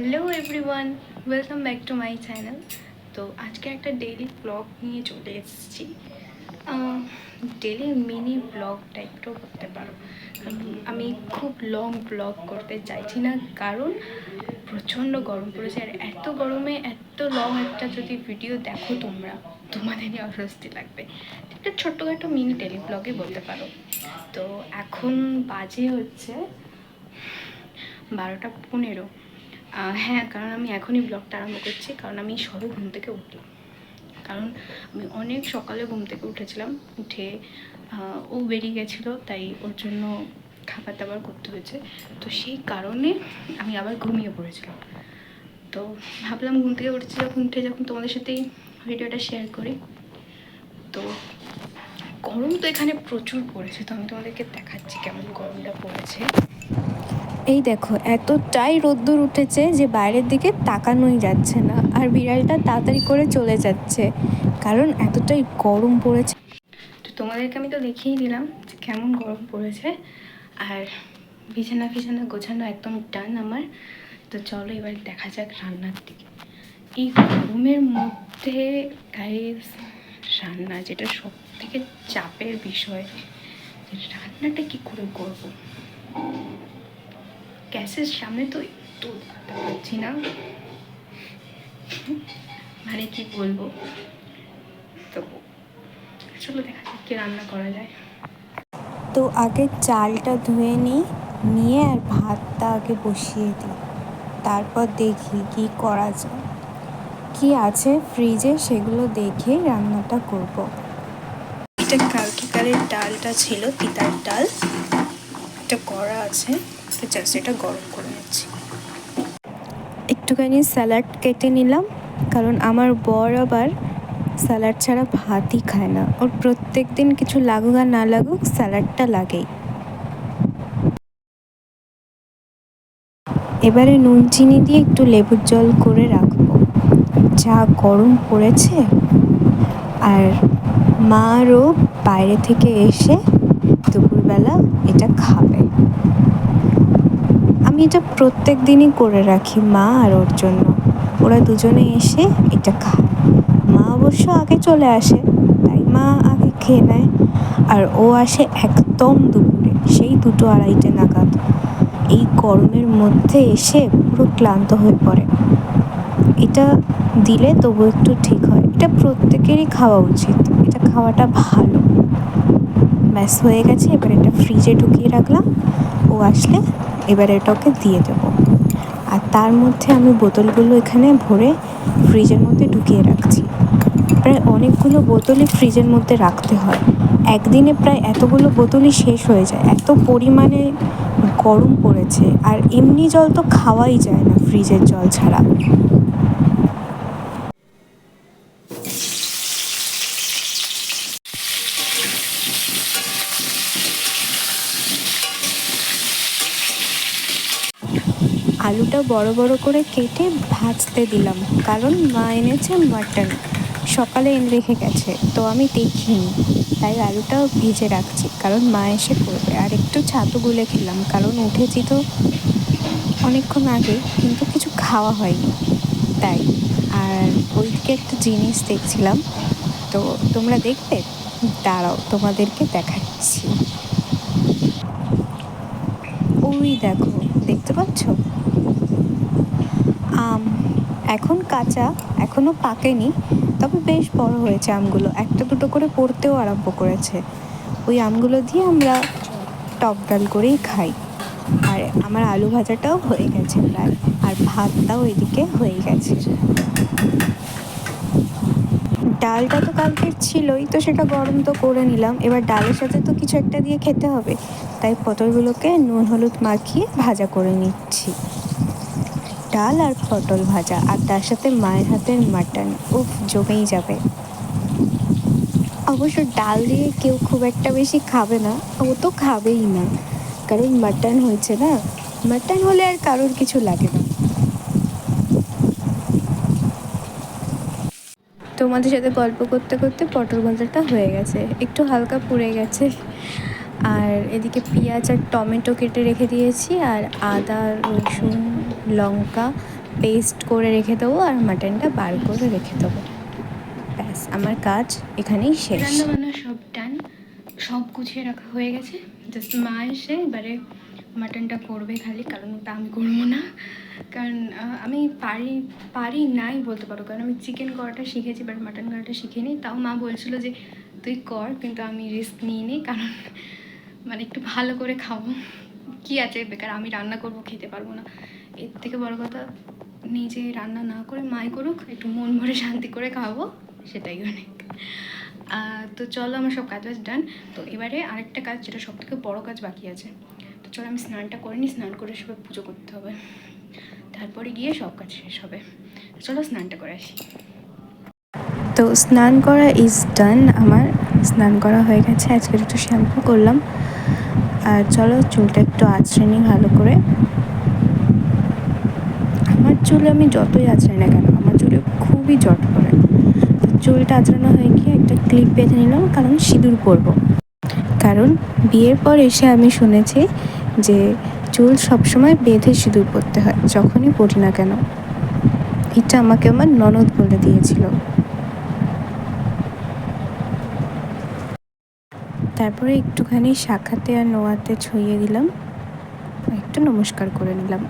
Hello everyone welcome back to my channel তো আজকে একটা ডেইলি ব্লগ নিয়ে চলে এসেছি। ডেলি মিনি ব্লগ টাইপটাও করতে পারো। আমি খুব লং ব্লগ করতে চাইছি না, কারণ প্রচণ্ড গরম পড়েছে। আর এত গরমে, এত লং একটা যদি ভিডিও দেখো তোমরা, তোমাদেরই অস্বস্তি লাগবে। একটা ছোট্টখাটো মিনি ডেলি ব্লগে বলতে পারো। তো এখন বাজে হচ্ছে বারোটা পনেরো। হ্যাঁ কারণ আমি এখনই ব্লগটা আরম্ভ করছি, কারণ আমি সবে ঘুম থেকে উঠলাম। কারণ আমি অনেক সকালে ঘুম থেকে উঠেছিলাম, উঠে ও বেরিয়ে গেছিল, তাই ওর জন্য খাবার দাবার করতে হয়েছে। তো সেই কারণে আমি আবার ঘুমিয়ে পড়েছিলাম। তো ভাবলাম ঘুম থেকে উঠেছি যখন, উঠে যখন তোমাদের সাথেই ভিডিওটা শেয়ার করি। তো গরম তো এখানে প্রচুর পড়েছে, তো আমি তোমাদেরকে দেখাচ্ছি কেমন গরমটা পড়েছে। এই দেখো, এতটাই রোদ্দুর উঠেছে যে বাইরের দিকে তাকানোই যাচ্ছে না। আর বিড়ালটা তাড়াতাড়ি করে চলে যাচ্ছে, কারণ এতটাই গরম পড়েছে। তো তোমাদেরকে আমি তো দেখিয়ে দিলাম যে কেমন গরম পড়েছে। আর বিছানা ফিছানা গোছানো একদম ডান আমার। তো চলো এবার দেখা যাক রান্নার দিকে। এই গরমের মধ্যে গাইস রান্না যেটা সব থেকে চাপের বিষয় রান্নাটা কি করে করব? গ্যাসের সামনে তো একটু দাঁড়াতে পারছি না। মানে কি বলব? তো চলো দেখা যাক কি রান্না করা যায়। তো আগে চালটা ধুয়ে নিই নিয়ে আর ভাতটা আগে বসিয়ে দিই। তারপর দেখি কি করা যায়। কি আছে ফ্রিজে সেগুলো দেখে রান্নাটা করব। এটা কালকেকালের ডালটা ছিল পিতার ডাল। এটা করা আছে। তো জাস্ট এটা গরম করে নিচ্ছি। একটুখানি স্যালাড কেটে নিলাম, কারণ আমার বর আবার স্যালাড ছাড়া ভাতই খায় না। ওর প্রত্যেক দিন কিছু লাগুক আর না লাগুক, স্যালাডটা লাগেই। এবারে নুন চিনি দিয়ে একটু লেবুর জল করে রাখব। যা গরম পড়েছে, আর মারও বাইরে থেকে এসে দুপুরবেলা এটা খাবে। আমি এটা প্রত্যেক দিনই করে রাখি মা আর ওর জন্য। ওরা দুজনে এসে এটা খায়। মা অবশ্য আগে চলে আসে, তাই মা আগে খেয়ে নেয়। আর ও আসে একদম দুপুরে, সেই দুটো আড়াইটে নাগাদ। এই গরমের মধ্যে এসে পুরো ক্লান্ত হয়ে পড়ে। এটা দিলে তবু একটু ঠিক হয়। এটা প্রত্যেকেরই খাওয়া উচিত। এটা খাওয়াটা ভালো। ব্যাস হয়ে গেছে, এবার এটা ফ্রিজে ঢুকিয়ে রাখলাম। ও আসলে এবার এটাকে দিয়ে দেব। আর তার মধ্যে আমি বোতলগুলো এখানে ভরে ফ্রিজের মধ্যে ঢুকিয়ে রাখছি। প্রায় অনেকগুলো বোতলই ফ্রিজের মধ্যে রাখতে হয়। একদিনে প্রায় এতগুলো বোতলই শেষ হয়ে যায়। এত পরিমাণে গরম পড়েছে। আর এমনি জল তো খাওয়াই যায় না ফ্রিজের জল ছাড়া। আলুটা বড় বড় করে কেটে ভাজতে দিলাম। কারণ মা এনেছে মাটন সকালে এনে রেখে গেছে, তো আমি দেখিনি। তাই আলুটাও ভেজে রাখছি, কারণ মা এসে করবে। আর একটু ছাতু গুলে খেলাম, কারণ উঠেছি তো অনেকক্ষণ আগে, কিন্তু কিছু খাওয়া হয়নি। তাই, আর ওইদিকে একটা জিনিস দেখছিলাম। তো তোমরা দেখবে? দাঁড়াও, তোমাদেরকে দেখাচ্ছি। ওই দেখো, দেখতে পাচ্ছ? এখন কাঁচা এখনও পাকেনি, তবে বেশ বড় হয়েছে আমগুলো। একটা দুটো করে পড়তেও আরম্ভ করেছে। ওই আমগুলো দিয়ে আমরা টক ডাল করেই খাই। আর আমার আলু ভাজাটাও হয়ে গেছে প্রায়, আর ভাতটাও এদিকে হয়ে গেছে। ডালটা তো কালকের ছিলই, তো সেটা গরম তো করে নিলাম। এবার ডালের সাথে তো কিছু একটা দিয়ে খেতে হবে। তাই পটলগুলোকে নুন হলুদ মাখিয়ে ভাজা করে নিচ্ছি। ডাল আর পটল ভাজা, আর তার সাথে মায়ের হাতের মাটন। উফ, জমেই যাবে। অবশ্য ডাল দিয়ে কেউ খুব একটা বেশি খাবে না, ও তো খাবেই না। কারণ মাটন হয়েছে না, মাটন হলে আর কারোর কিছু লাগে না। তোমাদের সাথে গল্প করতে করতে পটল ভাজাটা হয়ে গেছে, একটু হালকা পুড়ে গেছে। আর এদিকে পেঁয়াজ আর টমেটো কেটে রেখে দিয়েছি, আর আদা, রসুন লঙ্কা পেস্ট করে রেখে দেবো আর মাটনটা বার করে রেখে দেবো। ব্যাস, আমার কাজ এখানেই শেষ। রান্না বান্না সব ডান সব গুছিয়ে রাখা হয়ে গেছে। জাস্ট মা এসে এবারে মাটনটা করবে খালি, কারণ ওটা আমি করব না। কারণ আমি পারি পারি নাই বলতে পারো, কারণ আমি চিকেন করাটা শিখেছি বাট মাটন করাটা শিখিনি। তাও মা বলছিল যে, তুই কর, কিন্তু আমি রিস্ক নিই নি, কারণ মানে একটু ভালো করে খাব। কি আছে, বেকার, আমি রান্না করব, খেতে পারব না। এর থেকে বড় কথা, নিজে রান্না না করে মাই করুক, একটু মন ভরে শান্তি করে খাব, সেটাই অনেক। তো চলো আমার সব কাজ বাজ ডান তো এবারে আরেকটা কাজ যেটা সব থেকে বড়ো কাজ বাকি আছে। তো চলো আমি স্নানটা করে নিই, স্নান করে সবাই পুজো করতে হবে। তারপরে গিয়ে সব কাজ শেষ হবে। চলো স্নানটা করে আসি। তো স্নান করা ইজ ডান আমার স্নান করা হয়ে গেছে। আজকে একটু শ্যাম্পু করলাম। আর চলো চুলটা একটু আঁচড়ে নিই ভালো করে। চুল আমি যতই আঁচড়াই না কেন, আমার চুলে খুবই জট করে চুলটা আঁচড়ানো হয়ে গিয়ে একটা ক্লিপ বেঁধে নিলাম, কারণ সিঁদুর পরবো। কারণ বিয়ের পর এসে আমি শুনেছি যে চুল সবসময় বেঁধে সিঁদুর পরতে হয়, যখনই পড়ি না কেন। এটা আমাকে আমার ননদ বলে দিয়েছিল। তারপরে একটুখানি শাখাতে আর নোয়াতে ছইয়ে দিলাম, একটু নমস্কার করে নিলাম।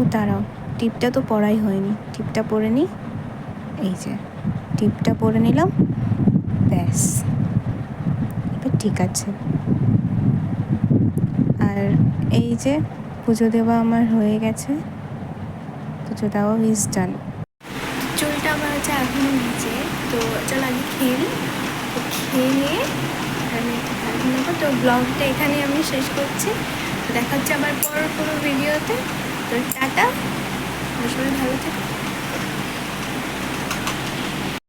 ও, দাঁড়াও। টিপটা তো পরাই হয়নি। টিপটা পরে নিই এই যে, টিপটা পরে নিলাম। ব্যাস। এবার ঠিক আছে। আর এই যে, পুজো দেওয়া আমার হয়ে গেছে। পুজো দেওয়া ইজ ডান চুলটা আমার হচ্ছে এখনও নিচে, তো চল খেয়ে নিই তো খেয়ে নিয়ে আমি তো ব্লগটা এখানে আমি শেষ করছি। তো দেখা হচ্ছে আবার পর কোনো ভিডিওতে তো টাটা। সবাই ভালো থেকো।